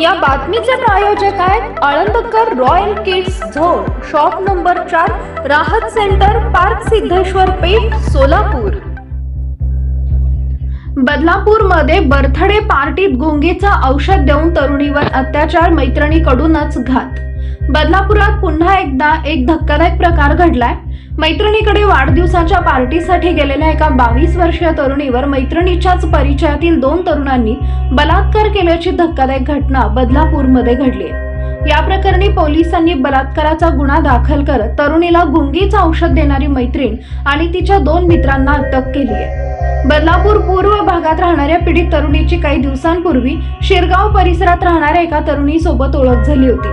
या बातमीचे प्रायोजक आहेत Alandkar royal kids zone shop number चार राहत सेंटर पार्क सिद्धेश्वर पेठ सोलापूर. बदलापूरमध्ये बर्थडे पार्टीत गुंगीचं औषध देऊन तरुणीवर अत्याचार मैत्रिणीकडूनच घात. बदलापुरात पुन्हा एकदा एक धक्कादायक प्रकार घडलाय. मैत्रिणीकडे वाढदिवसाच्या पार्टीसाठी गेलेल्या एका बावीस वर्षीय तरुणीवर मैत्रिणीच्याच परिचयातील दोन तरुणांनी बलात्कार केल्याची धक्कादायक घटना बदलापूरमध्ये घडली. या प्रकरणी पोलिसांनी बलात्काराचा गुन्हा दाखल करत तरुणीला गुंगीचं औषध देणारी मैत्रीण आणि तिच्या दोन मित्रांना अटक केली आहे. बदलापूर पूर्व भागात राहणाऱ्या पीडित तरुणीची काही दिवसांपूर्वी शिरगाव परिसरात राहणाऱ्या एका तरुणीसोबत ओळख झाली होती.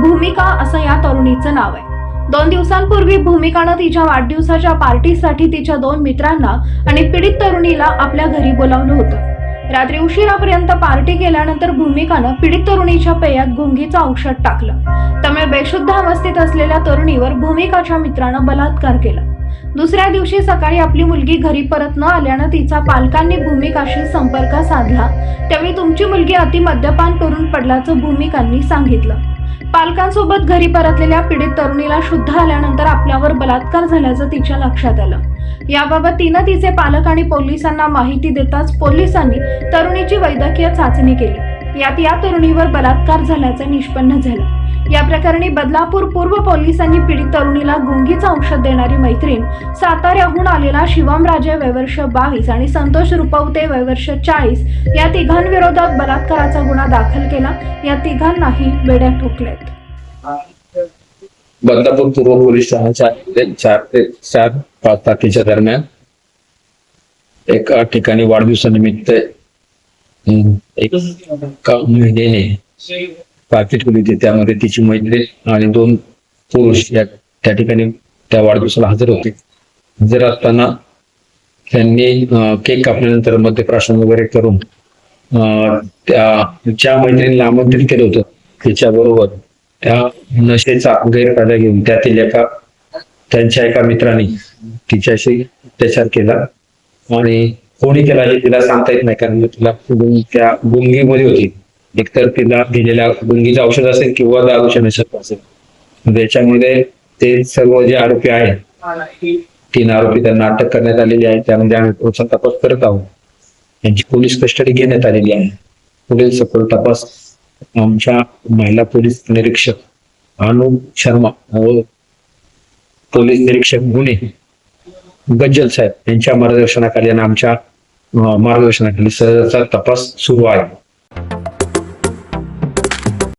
भूमिका असं या तरुणीचं नाव आहे. दोन दिवसांपूर्वी भूमिकानं तिच्या वाढदिवसाच्या पार्टीसाठी तिच्या दोन मित्रांना आणि पीडित तरुणीला आपल्या घरी बोलावलं होतं. रात्री उशिरापर्यंत पार्टी केल्यानंतर भूमिकानं पीडित तरुणीच्या पेयात गुंगीचं औषध टाकलं. त्यामुळे बेशुद्ध अवस्थेत असलेल्या तरुणीवर भूमिकाच्या मित्रानं बलात्कार केला. दुसऱ्या दिवशी सकाळी आपली मुलगी घरी परत न आल्यानं तिचा पालकांनी भूमिकाशी संपर्क साधला. त्यावेळी तुमची मुलगी अति मद्यपान करून पडल्याचं भूमिकांनी सांगितलं. पालकांसोबत घरी परतलेल्या पीडित तरुणीला शुद्ध आल्यानंतर आपल्यावर बलात्कार झाल्याचं तिच्या लक्षात आलं. याबाबत तिनं तिचे पालक आणि पोलिसांना माहिती देताच पोलिसांनी तरुणीची वैद्यकीय चाचणी केली. यात या तरुणीवर बलात्कार झाल्याचं निष्पन्न झालं. या प्रकरणी बदलापूर पूर्व पोलिसांनी पीडित तरुणीला गुंगीचं औषध देणारी मैत्रीण साताऱ्याहून आलेला शिवम राजे वयवर्ष बावीस आणि संतोष रुपवते वयवर्ष चाळीस या तिघांविरोधात बलात्काराचा गुन्हा दाखल केला. या तिघांनाही बेड्या ठोकल्यात बदलापूर पूर्व पोलीस ठाण्याच्या चार ते चार पाच तारखेच्या दरम्यान एका ठिकाणी वाढदिवसानिमित्त एक का- केली पार्टी ठेवली होती त्यामध्ये तिची मैत्री आणि दोन पुरुष या त्या ठिकाणी त्या वाढदिवसाला हजर होते. हजर असताना त्यांनी केक कापल्यानंतर मध्यप्राशन वगैरे करून त्या ज्या मैत्रिणीला आमंत्रित केलं होतं तिच्या बरोबर त्या नशेचा गैरफायदा घेऊन त्यातील एका त्यांच्या एका मित्राने तिच्याशी अत्याचार केला आणि कोणी केला हे तिला सांगता येत नाही कारण तिला त्या गुंगीमध्ये होती. एकतर तिला दिलेल्या गुंगीचं औषध असेल किंवा दारूच्या नशेत असेल. त्याच्यामध्ये ते सर्व जे आरोपी आहेत तीन आरोपी त्यांना अटक करण्यात आलेली आहे. त्यामध्ये आम्ही पुढचा तपास करत आहोत. त्यांची पोलीस कस्टडी घेण्यात आलेली आहे. पुढील सखोल तपास आमच्या महिला पोलीस निरीक्षक अनु शर्मा व पोलीस निरीक्षक गुन्हे गज्जल साहेब यांच्या मार्गदर्शनाखाली आणि आमच्या मार्गदर्शनाखाली सहजाचा तपास सुरू आहे.